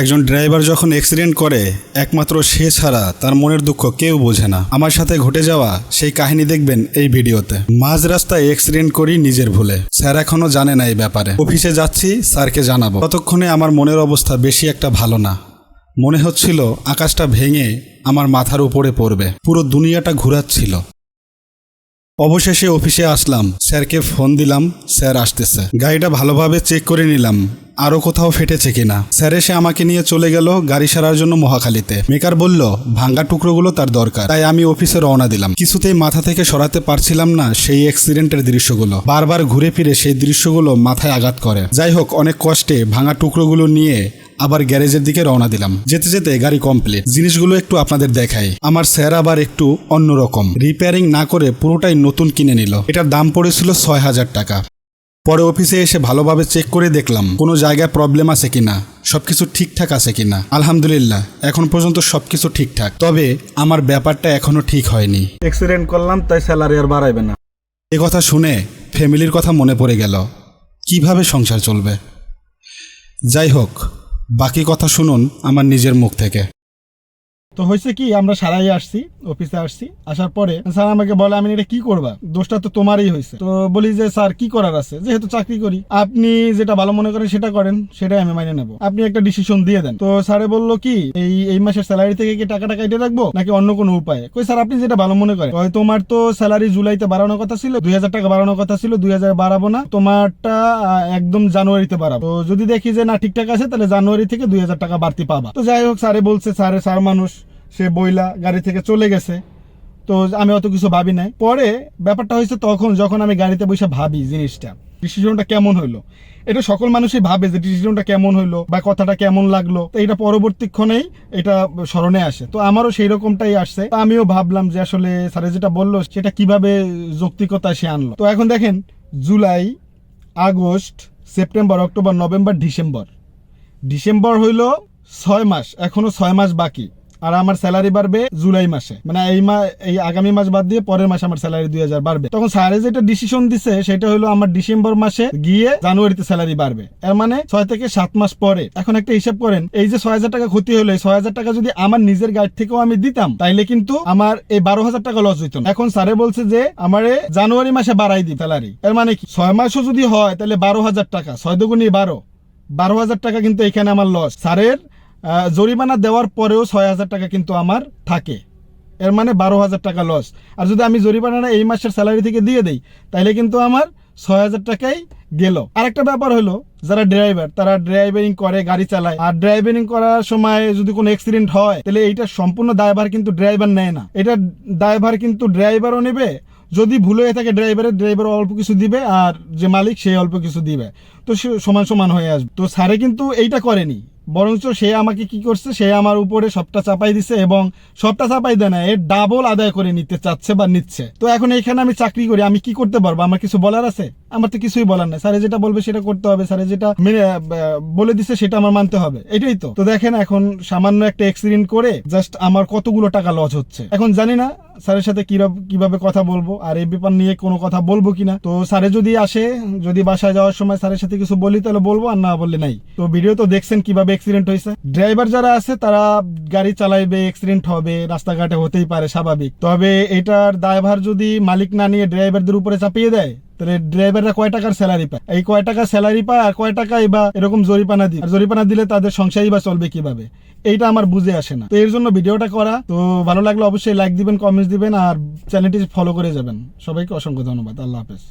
একজন ড্রাইভার যখন অ্যাক্সিডেন্ট করে, একমাত্র সে ছাড়া তার মনের দুঃখ কেউ বোঝে না। আমার সাথে ঘটে যাওয়া সেই কাহিনী দেখবেন এই ভিডিওতে। মাঝ রাস্তায় অ্যাক্সিডেন্ট করি নিজের ভুলে। স্যার এখনও জানে না এই ব্যাপারে। অফিসে যাচ্ছি, স্যারকে জানাব। ততক্ষণে আমার মনের অবস্থা বেশি একটা ভালো না। মনে হচ্ছিল আকাশটা ভেঙে আমার মাথার উপরে পড়বে। পুরো দুনিয়াটা ঘুরাচ্ছিল। অবশেষে অফিসে আসলাম। স্যারকে ফোন দিলাম, স্যার আসতেছে। গাড়িটা ভালোভাবে চেক করে নিলাম। আরও কোথাও ফেটেছে কিনা? স্যার এসে আমাকে নিয়ে চলে গেল গাড়ি সারার জন্য মহাখালীতে। মেকার বলল, ভাঙ্গা টুকরোগুলো তার দরকার। তাই আমি অফিসে রওনা দিলাম। কিছুতেই মাথা থেকে সরাতে পারছিলাম না সেই অ্যাক্সিডেন্টের দৃশ্যগুলো। বারবার ঘুরে ফিরে সেই দৃশ্যগুলো মাথায় আঘাত করে। যাই হোক, অনেক কষ্টে ভাঙা টুকরোগুলো নিয়ে আবার গ্যারেজের দিকে রওনা দিলাম। যেতে যেতে গাড়ি কমপ্লিট জিনিসগুলো একটু আপনাদের দেখাই। আমার স্যার আবার একটু অন্যরকম। রিপেয়ারিং না করে পুরোটাই নতুন কিনে নিল। এটার দাম পড়েছিল ছয় হাজার টাকা। পরে অফিসে এসে ভালোভাবে চেক করে দেখলাম কোনো জায়গায় প্রবলেম আছে কিনা সব কিছু ঠিকঠাক আছে কিনা। আলহামদুলিল্লাহ এখন পর্যন্ত সব কিছু ঠিকঠাক। তবে আমার ব্যাপারটা এখনও ঠিক হয়নি। অ্যাক্সিডেন্ট করলাম তাই স্যালারি আর বাড়াইবে না। এ কথা শুনে ফ্যামিলির কথা মনে পড়ে গেল। কীভাবে সংসার চলবে? যাই হোক বাকি কথা শুনুন আমার নিজের মুখ থেকে। তো হয়েছে কি, আমরা সারাই আসছি অফিসে আসছি, আসার পরে স্যার আমাকে বলে, আমি এটা কি করবা? দোষটা তো তোমারই হয়েছে। তো বলি যে, স্যার, কি করার আছে? যেহেতু চাকরি করি, আপনি যেটা ভালো মনে করেন সেটা করেন, সেটাই আমি মাইনে নেব। আপনি একটা ডিসিশন দিয়ে দেন। তো স্যারে বলল কি, এই এই মাসের স্যালারি থেকে কি টাকাটা কাটে রাখব, নাকি অন্য কোনো উপায়? কই, স্যার, আপনি যেটা ভালো মনে করেন। তোমার তো স্যালারি জুলাইতে বাড়ানোর কথা ছিল, দুই হাজার টাকা বাড়ানোর কথা ছিল, দুই হাজার বাড়াবো না, তোমারটা একদম জানুয়ারিতে বাড়াবো। তো যদি দেখি যে না ঠিকঠাক আছে, তাহলে জানুয়ারি থেকে দুই হাজার টাকা বাড়তি পাবা। তো যাই হোক, স্যারে বলছে, স্যারে, স্যার মানুষ। সে বইলা গাড়ি থেকে চলে গেছে। তো আমি অত কিছু ভাবি নাই। পরে ব্যাপারটা হয়েছে তখন যখন আমি গাড়িতে বসে ভাবি জিনিসটা, ডিসিশনটা কেমন হইল? এটা সকল মানুষই ভাবে যে ডিসিশনটা কেমন হইল বা কথাটা কেমন লাগল। তো এটা পরবর্তীক্ষণেই এটা স্মরণে আসে। তো আমারও সেই রকমটাই আসছে আমিও ভাবলাম যে আসলে স্যারে যেটা বলল, সেটা কীভাবে যৌক্তিকতা সে আনলো? তো এখন দেখেন, July, August, September, October, November, December. December হইল ছয় মাস, এখনও ছয় মাস বাকি। আর আমার স্যালারি বাড়বে জুলাই মাসে। মানে এই মা এই আগামী মাস বাদ দিয়ে পরের মাসে আমার স্যালারি দুই হাজার বাড়বে। তখন স্যারে যেটা ডিসিশন দিছে, সেটা হলো আমার ডিসেম্বর মাসে গিয়ে জানুয়ারিতে স্যালারি বাড়বে। এর মানে ছয় থেকে সাত মাস পরে। এখন একটা হিসাব করেন, এই যে ছয় হাজার টাকা ক্ষতি হলো, এই ছয় হাজার টাকা যদি আমার নিজের গাড়ি থেকেও আমি দিতাম, তাইলে কিন্তু আমার এই বারো হাজার টাকা লস হইতো এখন স্যারে বলছে যে, আমারে জানুয়ারি মাসে বাড়াই দি স্যালারি এর মানে কি? ছয় মাসও যদি হয় তাহলে বারো হাজার টাকা, ছয় দুগুনি বারো। বারো হাজার টাকা কিন্তু এখানে আমার লস স্যারের জরিমানা দেওয়ার পরেও ছয় হাজার টাকা কিন্তু আমার থাকে। এর মানে বারো হাজার টাকা লস আর যদি আমি জরিমানাটা এই মাসের স্যালারি থেকে দিয়ে দেই তাহলে কিন্তু আমার ছয় হাজার টাকাই গেল। আরেকটা ব্যাপার হলো, যারা ড্রাইভার তারা ড্রাইভিং করে, গাড়ি চালায়। আর ড্রাইভিং করার সময় যদি কোনো অ্যাক্সিডেন্ট হয় তাহলে এইটা সম্পূর্ণ দায়ভার কিন্তু ড্রাইভার নেয় না। এটা দায়ভার কিন্তু ড্রাইভারও নেবে, যদি ভুল হয়ে থাকে ড্রাইভারের ড্রাইভার অল্প কিছু দিবে, আর যে মালিক, সে অল্প কিছু দিবে। তো সে সমান সমান হয়ে আসবে। তো স্যারে কিন্তু এইটা করেনি। বরঞ্চ সে আমাকে কি করছে? সে আমার উপরে সবটা চাপাই দিছে এবং সবটা চাপাই দেয় না এর ডাবল আদায় করে নিতে চাচ্ছে বা নিচ্ছে। তো এখন এখানে আমি চাকরি করি, আমি কি করতে পারব? আমার কিছু বলার আছে? আমার তো কিছুই বলার নেই। স্যারে যেটা বলবে সেটা করতে হবে, স্যারে যেটা মেনে বলে দিছে সেটা আমার মানতে হবে। এটাই তো। তো দেখেন এখন সামান্য একটা অ্যাক্সিডেন্ট করে জাস্ট আমার কতগুলো টাকা লস হচ্ছে। এখন জানি না স্যারের সাথে কীভাবে কথা বলব, আর এই ব্যাপার নিয়ে কোনো কথা বলব কিনা। তো স্যারে যদি আসে, যদি বাসায় যাওয়ার সময় স্যারের সাথে কিছু বলি, তাহলে বলব, আর না বললে নাই। তো ভিডিও তো দেখছেন কীভাবে অ্যাক্সিডেন্ট হয়েছে। ড্রাইভার যারা আছে, তারা গাড়ি চালাইবে অ্যাক্সিডেন্ট হবে, রাস্তাঘাটে হতেই পারে, স্বাভাবিক। তবে এটার দায়ভার যদি মালিক না নিয়ে ড্রাইভারদের উপরে চাপিয়ে দেয়, তাহলে ড্রাইভাররা কয় টাকার স্যালারি পায়? এই কয় টাকা স্যালারি পায় আর কয় টাকাই বা এরকম জরিপানা দিই জরিপানা দিলে তাদের সংসারই বা চলবে কীভাবে? এইটা আমার বুঝে আসে না। তো এর জন্য ভিডিওটা করা। তো ভালো লাগলে অবশ্যই লাইক দিবেন কমেন্টস দিবেন, আর চ্যানেলটি ফলো করে যাবেন। সবাইকে অসংখ্য ধন্যবাদ। আল্লাহ হাফেজ।